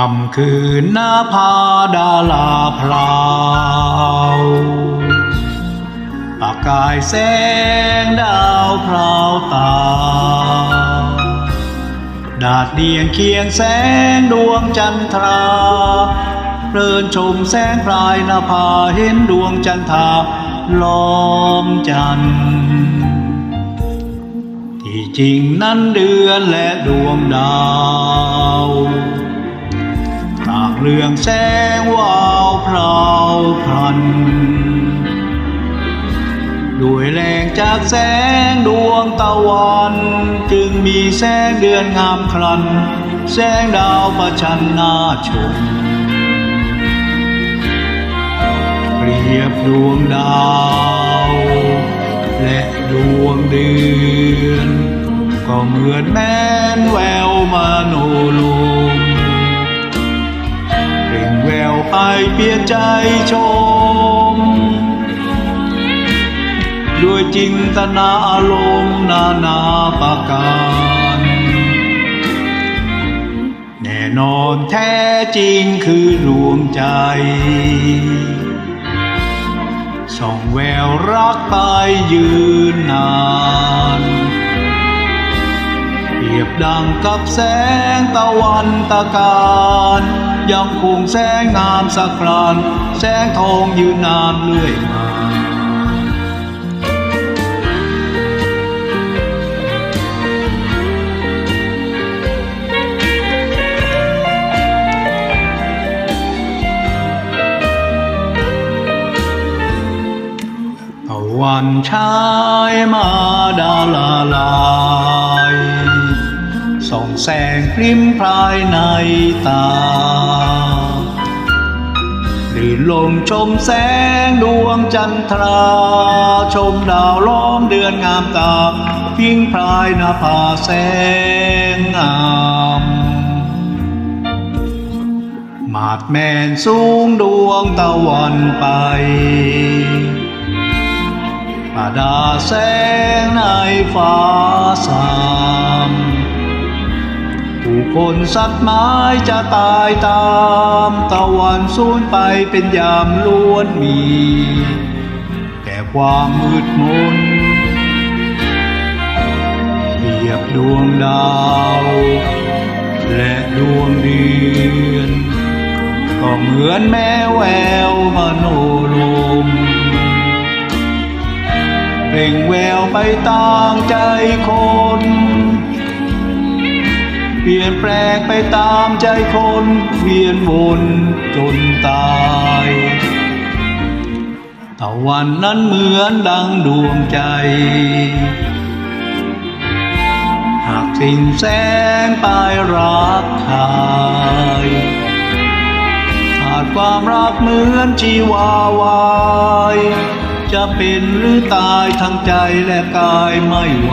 คำคืนหน้าพาดาลาพราวปากกายแสงดาวพราวตา ดาดเดียงเคียงแสงดวงจันทราเพลินชมแสงพรายนภาเห็นดวงจันทราล้อมจันทร์ที่จริงนั้นเดือนและดวงดาว รืองแสงวาวพราวพรัน ด้วยแรงจากแสงดวงตะวัน จึงมีแสงเดือนงามครัน แสงดาวประชันหน้าชมเปรียบดวงดาว และดวงเดือน ก็เหมือนแม่นแววมโนลมเปล่ง ไปเปลี่ยนใจชม ด้วยจินตนาอารมณ์นานาประการ แน่นอนแท้จริงคือดวงใจ ส่องแววรักไปยืนนานเปรียบดังกับแสงตะวันตะการ ยังคงแสงงามสักครานแสงทองยืนนานเรื่อยมาวันชายมาดาลาลา แสงพริมพรายในตารื่นลมชมแสงดวงจันทรา ชมดาวล้อมเดือนงามตา พิงพรายหนาผาแสงงามมาดแมนสูงดวงตะวันไปป่าดาแสงในฟ้าสาม คนสัตว์ไม้จะตายตามตะวันสูญไปเป็นยามล้วนมี แต่ความมืดมนเทียบดวงดาว และดวงเดือน ก็เหมือนแม่แววมโนลมเปล่งแววไปต่างใจคน เปลี่ยนแปลงไปตามใจคนเวียนวนจนตายตะวันนั้นเหมือนดังดวงใจ หากสิ้นแสงไปรักหายขาดความรักเหมือนชีวาวายจะเป็นหรือตายทั้งใจและกายไม่ไหว